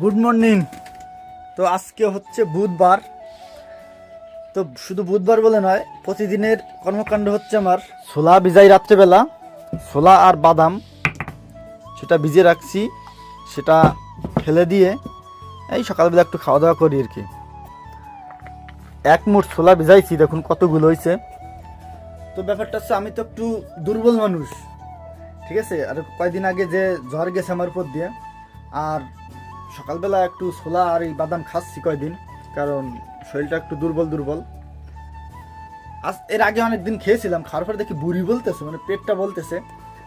Good morning তো আজকে হচ্ছে বুধবার। তো শুধু বুধবার বলে নয়, প্রতিদিনের কর্মকাণ্ড হচ্ছে আমার ছোলা ভিজাই রাত্রেবেলা। ছোলা আর বাদাম সেটা ভিজে রাখছি, সেটা ফেলে দিয়ে এই সকালবেলা একটু খাওয়া দাওয়া করি আর কি। এক মুঠ ছোলা ভিজাইছি, দেখুন কতগুলো হয়েছে তো ব্যাপারটা হচ্ছে আমি তো একটু দুর্বল মানুষ, ঠিক আছে? আর কয়েকদিন আগে যে জ্বর গেছে আমার উপর দিয়ে, আর সকালবেলা একটু ছোলা আর এই বাদাম খাচ্ছি কয়দিন, কারণ শরীরটা একটু দুর্বল দুর্বল। আজ এর আগে অনেক দিন খেয়েছিলাম, খাওয়ার পরে দেখি বুড়ি বলতেছে মানে পেটটা বলতেছে।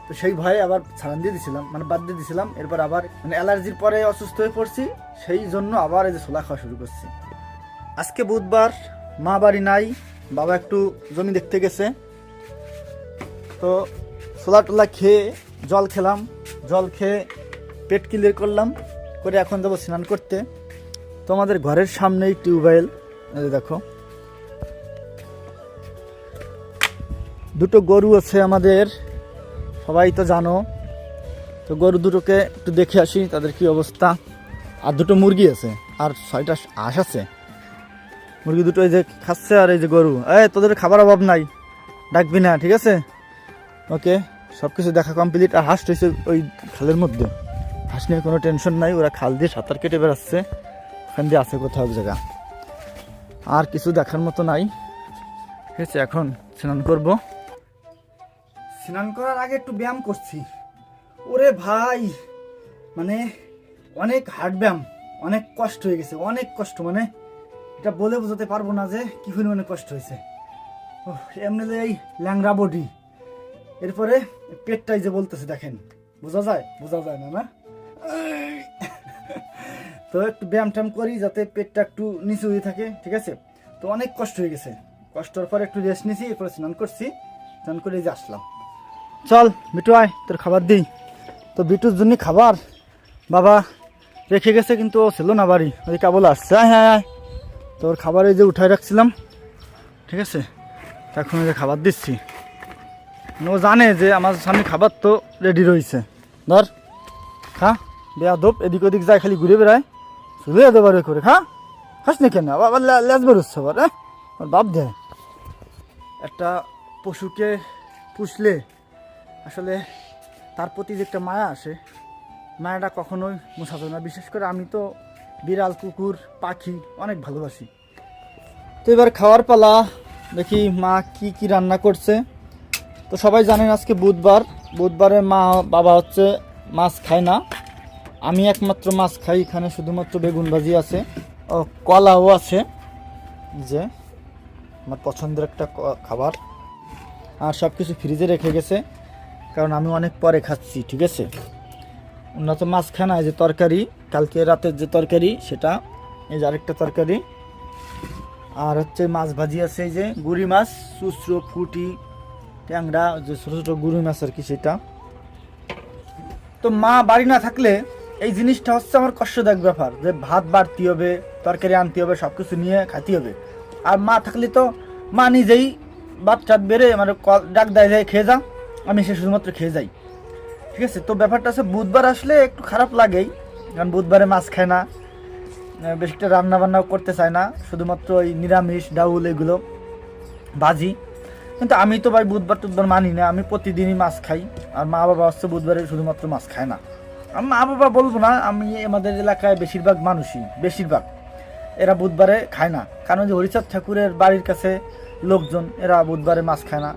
তো সেই ভয়ে আবার ছাড়ান দিয়ে দিছিলাম মানে বাদ দিয়ে দিছিলাম, এরপর আবার মানে অ্যালার্জির পরে অসুস্থ হয়ে পড়ছি, সেই জন্য আবার এই যে ছোলা খাওয়া শুরু করছি। আজকে বুধবার, মা বাড়ি নাই, বাবা একটু জমি দেখতে গেছে। তো ছোলা টোলা খেয়ে জল খেলাম, জল খেয়ে পেট ক্লিয়ার করলাম। করে এখন যাব স্নান করতে। তো আমাদের ঘরের সামনেই টিউবওয়েল দেখো। দুটো গরু আছে আমাদের, সবাই তো জানো। তো গরু দুটোকে একটু দেখে আসি, তাদের কি অবস্থা। আর দুটো মুরগি আছে, আর ছয়টা হাঁস আছে। মুরগি দুটো এই যে খাচ্ছে আর এই যে গরু। এই, তোদের খাবার অভাব নাই, ডাকবি না, ঠিক আছে? ওকে সব কিছু দেখা কমপ্লিট, আর হাঁস রয়েছে ওই খালের মধ্যে। হাঁস নিয়ে কোনো টেনশন নাই, ওরা খাল দিয়ে সাঁতার কেটে বেড়াচ্ছে। ওখান দিয়ে আছে কোথাও এক জায়গা। আর কিছু দেখার মতো নাই। ঠিক আছে এখন স্নান করব। স্নান করার আগে একটু ব্যায়াম করছি। ওরে ভাই মানে অনেক হার্ড ব্যায়াম, অনেক কষ্ট হয়ে গেছে, অনেক কষ্ট মানে এটা বলে বোঝাতে পারব না যে কি পরিমাণে কষ্ট হয়েছে। এমনি যে এই ল্যাংরা বডি এরপরে পেটটাই যে বলতেছে, দেখেন, বোঝা যায়? বোঝা যায় না না? তো একটু ব্যায়াম করি যাতে পেটটা একটু নিচু হয়ে থাকে, ঠিক আছে? তো অনেক কষ্ট হয়ে গেছে। কষ্টর পর একটু রেস্ট নিয়েছি এরপরে স্নান করছি। স্নান করে যে আসলাম। চল বিটু আয়, তোর খাবার দিই। তো বিটুর জন্য খাবার বাবা রেখে গেছে, কিন্তু ও ছিল না বাড়ি। ওই কেবল আসছে। হ্যাঁ হ্যাঁ। তোর খাবার এই যে উঠায় রাখছিলাম, ঠিক আছে? এখন যে খাবার দিচ্ছি। ও জানে যে আমার সামনে খাবার তো রেডি রয়েছে। ধর, খা। দোপ, এদিক ওদিক যায়, খালি ঘুরে বেড়ায়। শুধু এত বারে করে খা খাস না কেন? আবার লেজ বেরোচ্ছে আবার হ্যাঁ? বাপ দেয়। একটা পশুকে পুষলে আসলে তার প্রতি যে একটা মায়া আসে, মায়াটা কখনোই যায় না। বিশেষ করে আমি তো বিড়াল, কুকুর, পাখি অনেক ভালোবাসি। তো এবার খাওয়ার পালা, দেখি মা কি কি রান্না করছে। তো সবাই জানেন আজকে বুধবার। বুধবারে মা, বাবা হচ্ছে মাছ খায় না। আমি একমাত্র মাছ খাই এখানে, শুধুমাত্র বেগুন ভাজি আছে। ও, কলাও আছে, যে আমার পছন্দের একটা খাবার। আর সব কিছু ফ্রিজে রেখে গেছে, কারণ আমি অনেক পরে খাচ্ছি, ঠিক আছে? উন্নত মাছ খানা এই যে তরকারি, কালকে রাতের যে তরকারি, সেটা, এই যে আরেকটা তরকারি। আর হচ্ছে মাছ ভাজি আছে, এই যে গুড়ি মাছ চুচড়ো ফুটি ট্যাংরা, যে ছোটো ছোটো গুড়ি মাছ আর কি সেটা। তো মা বাড়ি না থাকলে এই জিনিসটা হচ্ছে আমার কষ্টদায়ক ব্যাপার, যে ভাত বাড়তি হবে, তরকারি আনতে হবে সব কিছু নিয়ে খাতে হবে। আর মা থাকলে তো মা নিজেই টাত বেড়ে মানে কল- ডাক দেয় যায় খেয়ে যা, আমি সে শুধুমাত্র খেয়ে যাই। ঠিক আছে? তো ব্যাপারটা আছে বুধবার আসলে একটু খারাপ লাগেই, কারণ বুধবারে মাছ খায় না বেশি একটা রান্না বান্নাও করতে চায় না, শুধুমাত্র ওই নিরামিষ, ডাউল এগুলো, ভাজি। কিন্তু আমি তো ভাই বুধবার টুধবার মানি না, আমি প্রতিদিনই মাছ খাই, আর মা বাবা হচ্ছে বুধবারে শুধুমাত্র মাছ খায় না। আমি মা বাবা বলব না, আমি আমাদের এলাকায় বেশিরভাগ মানুষই, বেশিরভাগ। এরা বুধবারে খায় না। কারণ যে হরিচাঁদ ঠাকুরের বাড়ির কাছে লোকজন, এরা বুধবারে মাছ খায় না।